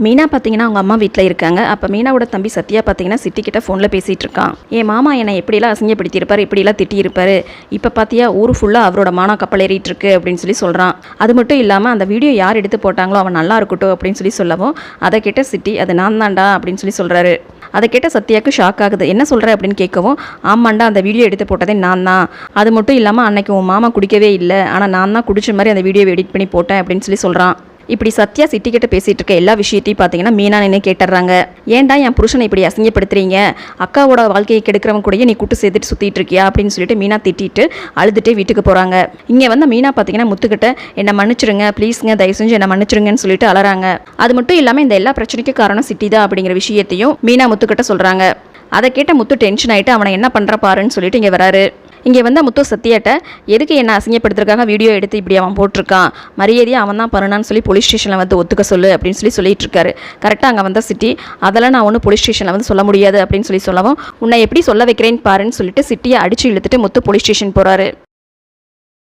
மீனா பார்த்தீங்கன்னா அவங்க அம்மா வீட்டில் இருக்காங்க. அப்போ மீனாவோட தம்பி சத்யா பார்த்தீங்கன்னா சிட்டி கிட்ட ஃபோனில் பேசிகிட்டு இருக்கான். என் மாமா என்னை எப்படிலாம் அசிங்கப்படுத்தியிருப்பார் எப்படிலாம் திட்டியிருப்பார். இப்போ பார்த்தியா ஊர் ஃபுல்லாக அவரோட மானா கப்பல் ஏறிட்டு இருக்கு அப்படின்னு சொல்லி சொல்கிறான் அது மட்டும் இல்லாமல் அந்த வீடியோ யார் எடுத்து போட்டாங்களோ அவன் நல்லா இருக்கட்டும் அப்படின்னு சொல்லி சொல்லவும் அதை கேட்ட சிட்டி அது நான் தான்டா அப்படின்னு சொல்லி சொல்கிறாரு அதை கேட்ட சத்யாவுக்கு ஷாக் ஆகுது. என்ன சொல்கிற அப்படின்னு கேட்கவும் ஆமாண்டா அந்த வீடியோ எடுத்து போட்டதே நான் தான். அது மட்டும் இல்லாமல் அன்னைக்கு உன் மாமா குடிக்கவே இல்லை. ஆனால் நான் தான் குடிச்ச மாதிரி அந்த வீடியோவை எடிட் பண்ணி போட்டேன் அப்படின்னு சொல்லி சொல்கிறான் இப்படி சத்யா சிட்டி கிட்ட பேசிட்டு இருக்க எல்லா விஷயத்தையும் பார்த்தீங்கன்னா மீனா நின்று கேட்டுறாங்க ஏன்டா என் புருஷனை இப்படி அசிங்கப்படுத்துறீங்க? அக்காவோட வாழ்க்கையை கெடுக்கிறவங்க கூடயே நீ கூட்டு சேர்த்துட்டு சுற்றிட்டு இருக்கியா அப்படின்னு சொல்லிட்டு மீனா திட்டிட்டு அழுதுட்டே வீட்டுக்கு போகிறாங்க இங்கே வந்து மீனா பார்த்தீங்கன்னா முத்துக்கிட்ட என்னை மன்னிச்சிருங்க ப்ளீஸுங்க தயவு செஞ்சு என்னை மன்னிச்சிருங்கன்னு சொல்லிட்டு அலறாங்க. அது மட்டும் இல்லாமல் இந்த எல்லா பிரச்சனைக்கும் காரணம் சிட்டி தான் அப்படிங்கிற விஷயத்தையும் மீனா முத்துக்கிட்ட சொல்கிறாங்க அதை கேட்ட முத்து டென்ஷன் ஆகிட்டு அவனை என்ன பண்ணுற பாருன்னு சொல்லிட்டு இங்கே வராரு. இங்கே வந்த முத்து சத்யாட்ட எதுக்கு என்ன அசிங்கப்படுத்துறதுக்காக வீடியோ எடுத்து இப்படி அவன் போட்டிருக்கான். மரியாதையாக அவன் தான் பண்ணான்னு சொல்லி போலீஸ் ஸ்டேஷனில் வந்து ஒத்துக்க சொல்லு அப்படின்னு சொல்லி சொல்லிட்டு இருக்காரு. கரெக்டாக அங்கே வந்த சிட்டி அதெல்லாம் நான் ஒன்றும் போலீஸ் ஸ்டேஷனில் வந்து சொல்ல முடியாது அப்படின்னு சொல்லி சொல்லவும் உன்னை எப்படி சொல்ல வைக்கிறேன்னு பாருன்னு சொல்லிட்டு சிட்டியை அடிச்சு இழுத்துட்டு முத்து போலீஸ் ஸ்டேஷன் போகிறாரு